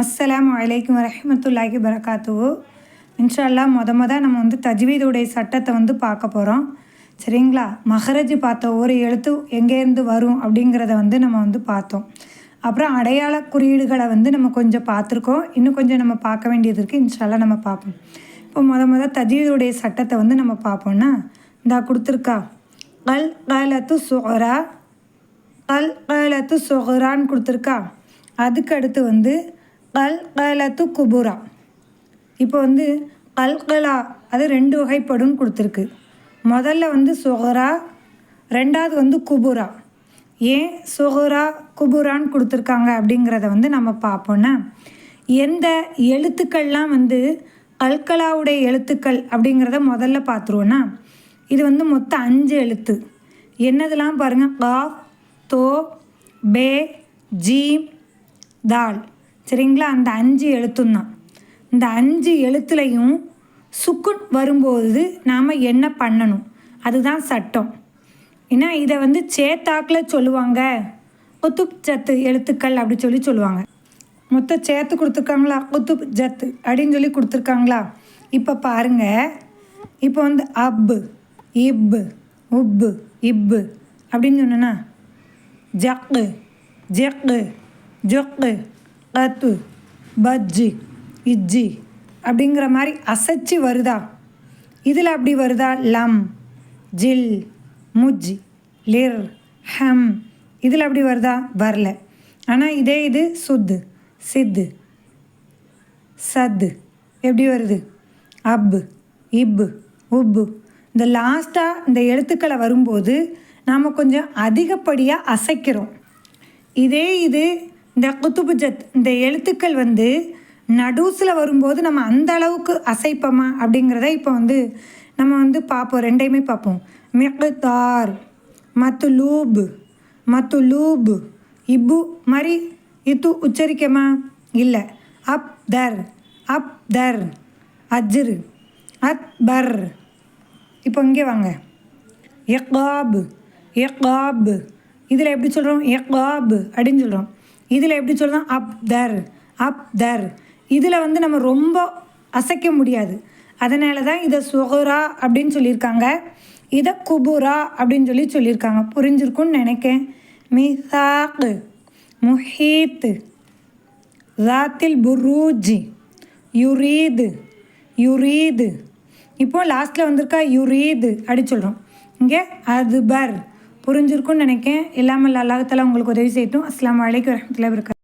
அஸ்ஸலாம் வலைக்கம் வரமத்துல்லாஹி வரகாத்துவு இன்ஷால்லா மொத மொதல் நம்ம வந்து தஜ்வீதுடைய சட்டத்தை வந்து பார்க்க போகிறோம் சரிங்களா? மஹரஜ் பார்த்த ஒரு எழுத்து எங்கேருந்து வரும் அப்படிங்கிறத வந்து நம்ம வந்து பார்த்தோம். அப்புறம் அடையாள குறியீடுகளை வந்து நம்ம கொஞ்சம் பார்த்துருக்கோம். இன்னும் கொஞ்சம் நம்ம பார்க்க வேண்டியது இருக்குது இன்ஷால்லா நம்ம பார்ப்போம். இப்போ மொத மொதல் தஜ்வீதுடைய சட்டத்தை வந்து நம்ம பார்ப்போம்னா இந்தா கொடுத்துருக்கா. கல் கலத்து சுகரா கல் கலத்து சுகரான்னு கொடுத்துருக்கா. அதுக்கு அடுத்து வந்து கல் கலத்து குபுரா. இப்போ வந்து கல்கலா அது ரெண்டு வகைப்படும் கொடுத்துருக்கு. முதல்ல வந்து சுகரா ரெண்டாவது வந்து குபுரா. ஏன் சுகரா குபுரான்னு கொடுத்துருக்காங்க அப்படிங்கிறத வந்து நம்ம பார்ப்போன்னா எந்த எழுத்துக்கள்லாம் வந்து கல்கலாவுடைய எழுத்துக்கள் அப்படிங்கிறத முதல்ல பார்த்துருவோன்னா இது வந்து மொத்தம் அஞ்சு எழுத்து. என்னதெல்லாம் பாருங்கள் கா தோ பே ஜீம் தால் சரிங்களா? அந்த அஞ்சு எழுத்தும் தான். இந்த அஞ்சு எழுத்துலையும் சுக்குன் வரும்போது நாம் என்ன பண்ணணும்? அதுதான் சட்டம். ஏன்னா இதை வந்து சேத்தாக்கில் சொல்லுவாங்க. குத்துப் ஜத்து எழுத்துக்கள் அப்படி சொல்லி சொல்லுவாங்க. மொத்தம் சேர்த்து கொடுத்துருக்காங்களா? குத்துப் ஜத்து அப்படின்னு சொல்லி கொடுத்துருக்காங்களா? இப்போ பாருங்கள் இப்போ வந்து அப்பு இப்பு உப்பு இப்பு அப்படின்னு சொன்னேன்னா ஜக்கு ஜெக்கு ஜொக்கு அத்து பஜ்ஜி இஜ்ஜி அப்படிங்கிற மாதிரி அசைச்சு வருதா? இதில் அப்படி வருதா? லம் ஜில் முஜ் லிர் ஹம் இதில் அப்படி வருதா? வரல. ஆனால் இதே இது சுத்து சித்து சத்து எப்படி வருது? அப்பு இப்பு உப்பு இந்த லாஸ்ட்டாக இந்த எழுத்துக்களை வரும்போது நாம் கொஞ்சம் அதிகப்படியாக அசைக்கிறோம். இதே இது இந்த குத்துபுஜத் இந்த எழுத்துக்கள் வந்து நடுஸில் வரும்போது நம்ம அந்த அளவுக்கு அசைப்போமா அப்படிங்கிறத இப்போ வந்து நம்ம வந்து பார்ப்போம். ரெண்டையுமே பார்ப்போம். மெக்குத்தார் மத்து லூபு மத்து லூபு இப்பு மாதிரி இத்து உச்சரிக்கமா? இல்லை. அப் தர் அப் தர் அஜ்ரு அத் பர் இப்போ இங்கே வாங்க. எக்காப் எக்காப் இதில் எப்படி சொல்கிறோம்? எக்காப் அப்படின்னு சொல்கிறோம். இதில் எப்படி சொல்லலாம் அப் தர் அப் தர் இதில் வந்து நம்ம ரொம்ப அசைக்க முடியாது. அதனால தான் இதை சுகரா அப்படின்னு சொல்லியிருக்காங்க. இதை குபுரா அப்படின்னு சொல்லி சொல்லியிருக்காங்க. புரிஞ்சிருக்குன்னு நினைக்கேன். மிசாக்கு முஹீத்து ராத்தில் புரூஜி யுரீது யுரீது. இப்போ லாஸ்ட்டில் வந்திருக்கா யுரீது அப்படி சொல்கிறோம் இங்கே அதுபர். புரிஞ்சிருக்கும்னு நினைக்கேன். இல்லாமல் அல்லாஹத்தால உங்களுக்கு உதவி செய்யட்டும். அஸ்லாம் வலைக்கு வரமத்துல இருக்கா